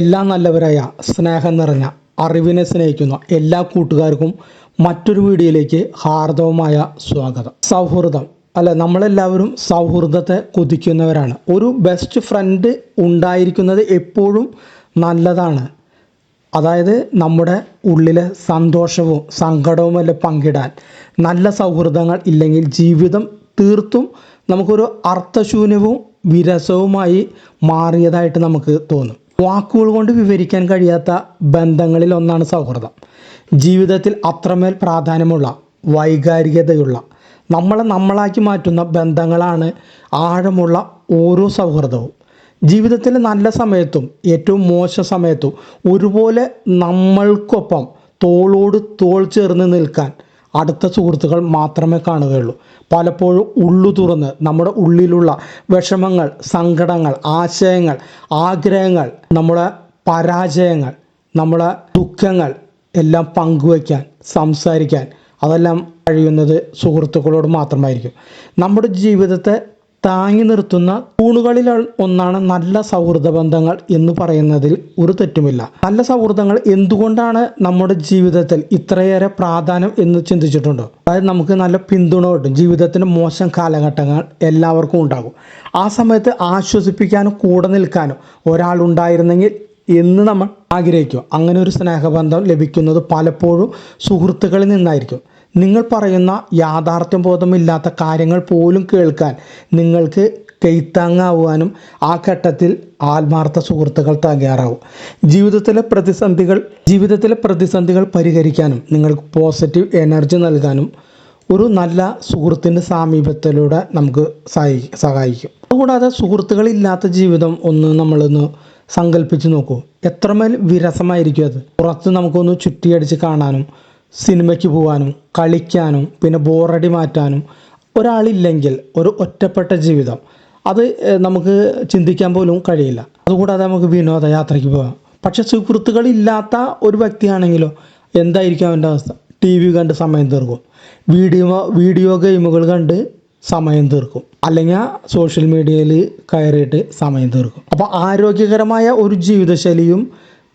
എല്ലാ നല്ലവരായ സ്നേഹം നിറഞ്ഞ അറിവിനെ സ്നേഹിക്കുന്ന എല്ലാ കൂട്ടുകാർക്കും മറ്റൊരു വീഡിയോയിലേക്ക് ഹാർദവമായ സ്വാഗതം. സൗഹൃദം അല്ല നമ്മളെല്ലാവരും സൗഹൃദത്തെ കൊതിക്കുന്നവരാണ്. ഒരു ബെസ്റ്റ് ഫ്രണ്ട് ഉണ്ടായിരിക്കുന്നത് എപ്പോഴും നല്ലതാണ്. അതായത് നമ്മുടെ ഉള്ളിലെ സന്തോഷവും സങ്കടവും എല്ലാം പങ്കിടാൻ നല്ല സൗഹൃദങ്ങൾ ഇല്ലെങ്കിൽ ജീവിതം തീർത്തും നമുക്കൊരു അർത്ഥശൂന്യവും വിരസവുമായി മാറിയതായിട്ട് നമുക്ക് തോന്നും. വാക്കുകൾ കൊണ്ട് വിവരിക്കാൻ കഴിയാത്ത ബന്ധങ്ങളിൽ ഒന്നാണ് സൗഹൃദം. ജീവിതത്തിൽ അത്രമേൽ പ്രാധാന്യമുള്ള വൈകാരികതയുള്ള നമ്മളെ നമ്മളാക്കി മാറ്റുന്ന ബന്ധങ്ങളാണ് ആഴമുള്ള ഓരോ സൗഹൃദവും. ജീവിതത്തിലെ നല്ല സമയത്തും ഏറ്റവും മോശ സമയത്തും ഒരുപോലെ നമ്മൾക്കൊപ്പം തോളോട് തോൾ ചേർന്ന് നിൽക്കാൻ അടുത്ത സുഹൃത്തുക്കൾ മാത്രമേ കാണുകയുള്ളൂ. പലപ്പോഴും ഉള്ളു തുറന്ന് നമ്മുടെ ഉള്ളിലുള്ള വിഷമങ്ങൾ സങ്കടങ്ങൾ ആശയങ്ങൾ ആഗ്രഹങ്ങൾ നമ്മുടെ പരാജയങ്ങൾ നമ്മുടെ ദുഃഖങ്ങൾ എല്ലാം പങ്കുവയ്ക്കാൻ സംസാരിക്കാൻ അതെല്ലാം കഴിയുന്നത് സുഹൃത്തുക്കളോട് മാത്രമായിരിക്കും. നമ്മുടെ ജീവിതത്തെ താങ്ങി നിർത്തുന്ന തൂണുകളിൽ ഒന്നാണ് നല്ല സൗഹൃദ ബന്ധങ്ങൾ എന്ന് പറയുന്നതിൽ ഒരു തെറ്റുമില്ല. നല്ല സൗഹൃദങ്ങൾ എന്തുകൊണ്ടാണ് നമ്മുടെ ജീവിതത്തിൽ ഇത്രയേറെ പ്രാധാന്യം എന്ന് ചിന്തിച്ചിട്ടുണ്ടോ? അതായത് നമുക്ക് നല്ല പിന്തുണ കിട്ടും. ജീവിതത്തിന് മോശം കാലഘട്ടങ്ങൾ എല്ലാവർക്കും ഉണ്ടാകും. ആ സമയത്ത് ആശ്വസിപ്പിക്കാനും കൂടെ നിൽക്കാനും ഒരാളുണ്ടായിരുന്നെങ്കിൽ എന്ന് നമ്മൾ ആഗ്രഹിക്കും അങ്ങനെ ഒരു സ്നേഹബന്ധം ലഭിക്കുന്നത് പലപ്പോഴും സുഹൃത്തുക്കളിൽ നിന്നായിരിക്കും. നിങ്ങൾ പറയുന്ന യാഥാർത്ഥ്യ ബോധമില്ലാത്ത കാര്യങ്ങൾ പോലും കേൾക്കാൻ നിങ്ങൾക്ക് കൈത്താങ്ങാവാനും ആ ഘട്ടത്തിൽ ആത്മാർത്ഥ സുഹൃത്തുക്കൾ തയ്യാറാവും. ജീവിതത്തിലെ പ്രതിസന്ധികൾ ജീവിതത്തിലെ പ്രതിസന്ധികൾ പരിഹരിക്കാനും നിങ്ങൾക്ക് പോസിറ്റീവ് എനർജി നൽകാനും ഒരു നല്ല സുഹൃത്തിന്റെ സാമീപ്യത്തിലൂടെ നമുക്ക് സഹായി സഹായിക്കും. അതുകൂടാതെ സുഹൃത്തുക്കളില്ലാത്ത ജീവിതം ഒന്ന് നമ്മളൊന്ന് സങ്കല്പിച്ച് നോക്കൂ. എത്രമേൽ വിരസമായിരിക്കും അത്. പുറത്ത് നമുക്കൊന്ന് ചുറ്റിയടിച്ച് കാണാനും സിനിമയ്ക്ക് പോകാനും കളിക്കാനും പിന്നെ ബോറടി മാറ്റാനും ഒരാളില്ലെങ്കിൽ ഒരു ഒറ്റപ്പെട്ട ജീവിതം. അത് നമുക്ക് ചിന്തിക്കാൻ പോലും കഴിയില്ല. അതുകൂടാതെ നമുക്ക് വിനോദയാത്രയ്ക്ക് പോകാം. പക്ഷെ സുഹൃത്തുക്കളില്ലാത്ത ഒരു വ്യക്തിയാണെങ്കിലോ എന്തായിരിക്കും അവന്റെ അവസ്ഥ? ടി വി കണ്ട് സമയം തീർക്കും. വീഡിയോ വീഡിയോ ഗെയിമുകൾ കണ്ട് സമയം തീർക്കും. അല്ലെങ്കിൽ സോഷ്യൽ മീഡിയയിൽ കയറിയിട്ട് സമയം തീർക്കും. അപ്പോൾ ആരോഗ്യകരമായ ഒരു ജീവിതശൈലിയും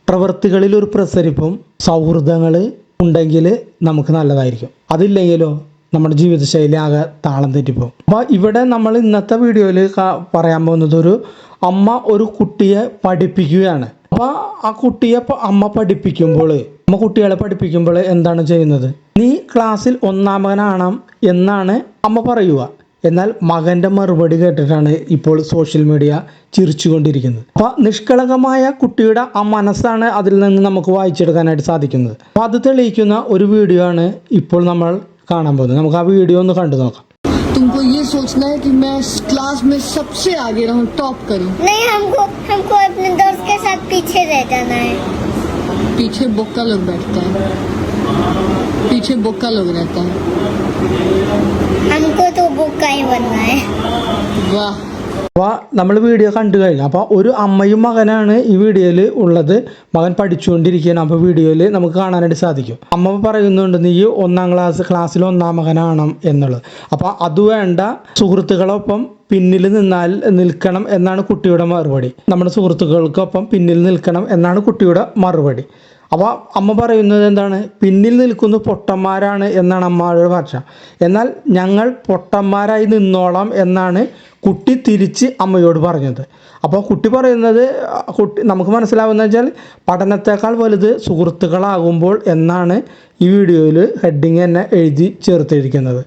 പ്രവൃത്തികളിൽ ഒരു പ്രസരിപ്പും സൗഹൃദങ്ങൾ ഉണ്ടെങ്കിൽ നമുക്ക് നല്ലതായിരിക്കും. അതില്ലെങ്കിലോ നമ്മുടെ ജീവിതശൈലി ആകെ താളം തെറ്റിപ്പോകും അപ്പോൾ ഇവിടെ നമ്മൾ ഇന്നത്തെ വീഡിയോയിൽ പറയാൻ പോകുന്നത് ഒരു അമ്മ ഒരു കുട്ടിയെ പഠിപ്പിക്കുകയാണ്. അപ്പോൾ ആ കുട്ടിയെ അമ്മ പഠിപ്പിക്കുമ്പോൾ അമ്മ കുട്ടികളെ പഠിപ്പിക്കുമ്പോൾ എന്താണ് ചെയ്യുന്നത്? നീ ക്ലാസ്സിൽ ഒന്നാമനാണ് എന്നാണ് അമ്മ പറയുക. എന്നാൽ മകൻ്റെ മറുപടി കേട്ടിട്ടാണ് ഇപ്പോൾ സോഷ്യൽ മീഡിയ ചിരിച്ചുകൊണ്ടിരിക്കുന്നത് അപ്പോൾ നിഷ്കളങ്കമായ കുട്ടിയുടെ ആ മനസ്സാണ് അതിൽ നിന്ന് നമുക്ക് വായിച്ചെടുക്കാനായിട്ട് സാധിക്കുന്നത് അപ്പോൾ അത് തെളിയിക്കുന്ന ഒരു വീഡിയോ ആണ് ഇപ്പോൾ നമ്മൾ കാണാൻ പോകുന്നത് നമുക്ക് ആ വീഡിയോ ഒന്ന് കണ്ടു നോക്കാം तुमको ये सोचना है कि मैं इस क्लास में सबसे आगे रहूं टॉप करूं नहीं हमको हमको अपने दोस्त के साथ पीछे रह जाना है पीछे बोका लोग बैठता है पीछे बोका लोग रहता है हमको तो बुक का ही बनना है वाह അപ്പോൾ നമ്മൾ വീഡിയോ കണ്ടു കഴിഞ്ഞു അപ്പോൾ ഒരു അമ്മയും മകനാണ് ഈ വീഡിയോയിൽ ഉള്ളത് മകൻ പഠിച്ചുകൊണ്ടിരിക്കുകയാണ് അപ്പോൾ വീഡിയോയിൽ നമുക്ക് കാണാനായിട്ട് സാധിക്കും അമ്മ പറയുന്നുണ്ട് നീ ഒന്നാം ക്ലാസ് ക്ലാസ്സിൽ ഒന്നാം മകനാണ് എന്നുള്ളത് അപ്പോൾ അത് വേണ്ട സുഹൃത്തുക്കളൊപ്പം പിന്നിൽ നിന്നാൽ നിൽക്കണം എന്നാണ് കുട്ടിയുടെ മറുപടി നമ്മുടെ സുഹൃത്തുക്കൾക്കൊപ്പം പിന്നിൽ നിൽക്കണം എന്നാണ് കുട്ടിയുടെ മറുപടി അപ്പോൾ അമ്മ പറയുന്നത് എന്താണ്? പിന്നിൽ നിൽക്കുന്ന പൊട്ടന്മാരാണ് എന്നാണ് അമ്മയുടെ ഭാഷ. എന്നാൽ ഞങ്ങൾ പൊട്ടന്മാരായി നിന്നോളാം എന്നാണ് കുട്ടി തിരിച്ച് അമ്മയോട് പറഞ്ഞത്. അപ്പോൾ കുട്ടി പറയുന്നത് കുട്ടി നമുക്ക് മനസ്സിലാവുന്ന വെച്ചാൽ പഠനത്തേക്കാൾ വലുത് സുഹൃത്തുക്കളാകുമ്പോൾ എന്നാണ് ഈ വീഡിയോയിൽ ഹെഡിങ് തന്നെ എഴുതി ചേർത്തിരിക്കുന്നത്.